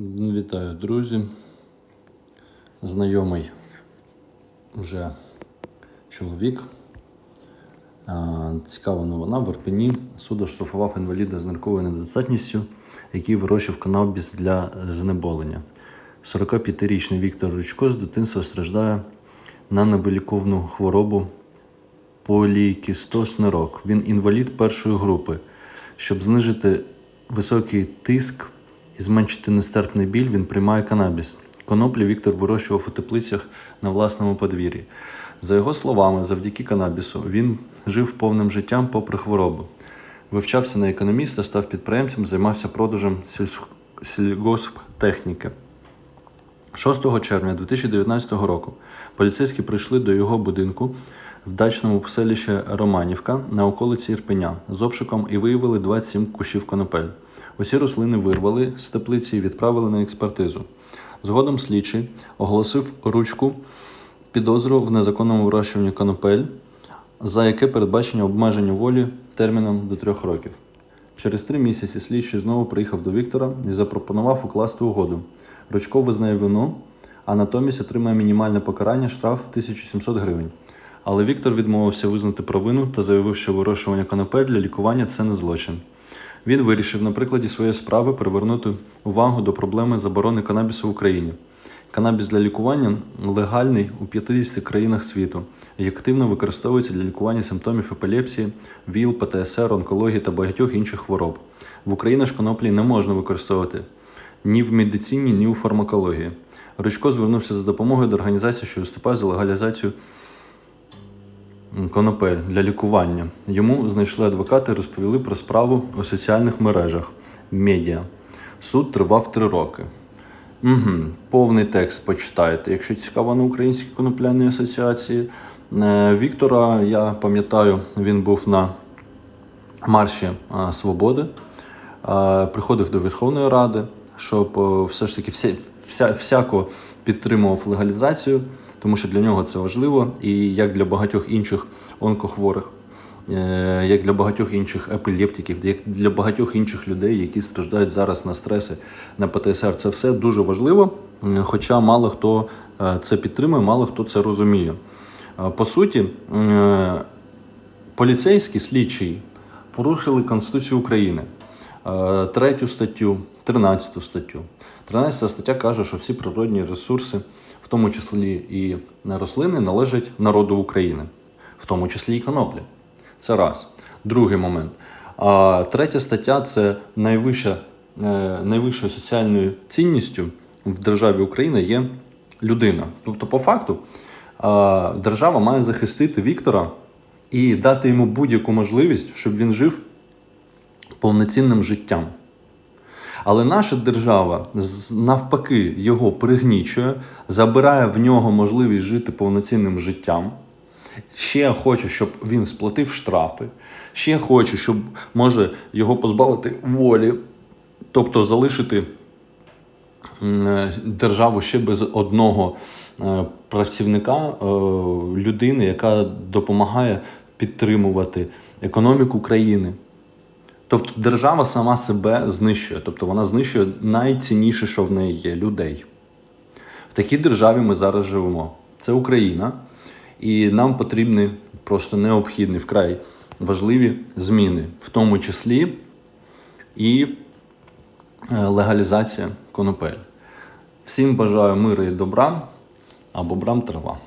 Вітаю, друзі. Знайомий вже чоловік. Цікава новина. В Ірпені суд оштрафував інваліда з нарковою недостатністю, який вирощував канабіс для знеболення. 45-річний Віктор Ручко з дитинства страждає на невиліковну хворобу полікістоз нирок. Він інвалід першої групи. Щоб знижити високий тиск і зменшити нестерпний біль, він приймає канабіс. Коноплі Віктор вирощував у теплицях на власному подвір'ї. За його словами, завдяки канабісу він жив повним життям попри хворобу. Вивчався на економіста, став підприємцем, займався продажем сільгосптехніки. 6 червня 2019 року поліцейські прийшли до його будинку в дачному селищі Романівка на околиці Ірпеня з обшуком і виявили 27 кущів конопель. Усі рослини вирвали з теплиці і відправили на експертизу. Згодом слідчий оголосив ручку підозру в незаконному вирощуванні конопель, за яке передбачення обмеження волі терміном до трьох років. Через три місяці слідчий знову приїхав до Віктора і запропонував укласти угоду. Ручко визнає вину, а натомість отримає мінімальне покарання штраф 1700 гривень. Але Віктор відмовився визнати провину та заявив, що вирощування конопель для лікування це не злочин. Він вирішив на прикладі своєї справи привернути увагу до проблеми заборони канабісу в Україні. Канабіс для лікування легальний у 50 країнах світу і активно використовується для лікування симптомів епілепсії, ВІЛ, ПТСР, онкології та багатьох інших хвороб. В Україні ж коноплі не можна використовувати ні в медицині, ні у фармакології. Ручко звернувся за допомогою до організації, що виступає за легалізацію конопель для лікування. Йому знайшли адвокати і розповіли про справу у соціальних мережах медіа. Суд тривав три роки. Угу. Повний текст почитайте. Якщо цікаво на Українській конопляній асоціації. Е, Віктора, я пам'ятаю, він був на марші е, Свободи, е, приходив до Верховної Ради, щоб все ж таки вся, вся, всяко підтримував легалізацію, тому що для нього це важливо, і як для багатьох інших онкохворих, е, як для багатьох інших епілептиків, як для багатьох інших людей, які страждають зараз на стреси, на ПТСР. Це все дуже важливо, хоча мало хто е, це підтримує, мало хто це розуміє. Е, По суті, е, поліцейські слідчий порушили Конституцію України. Е, Третю статтю, 13 статтю. 13 стаття каже, що всі природні ресурси, в тому числі і рослини, належать народу України, в тому числі і коноплі. Це раз. Другий момент. А третя стаття це найвища, е, найвищою соціальною цінністю в державі Україна є людина. Тобто, по факту, держава має захистити Віктора і дати йому будь-яку можливість, щоб він жив повноцінним життям. Але наша держава навпаки його пригнічує, забирає в нього можливість жити повноцінним життям. Ще хоче, щоб він сплатив штрафи, ще хоче, щоб може його позбавити волі, тобто залишити е, державу ще без одного е, працівника, е, людини, яка допомагає підтримувати економіку країни. Тобто держава сама себе знищує, тобто вона знищує найцінніше, що в неї є людей. В такій державі ми зараз живемо. Це Україна, і нам потрібні просто необхідні вкрай важливі зміни, в тому числі і е, легалізація конопель. Всім бажаю миру і добра, а бобрам трава.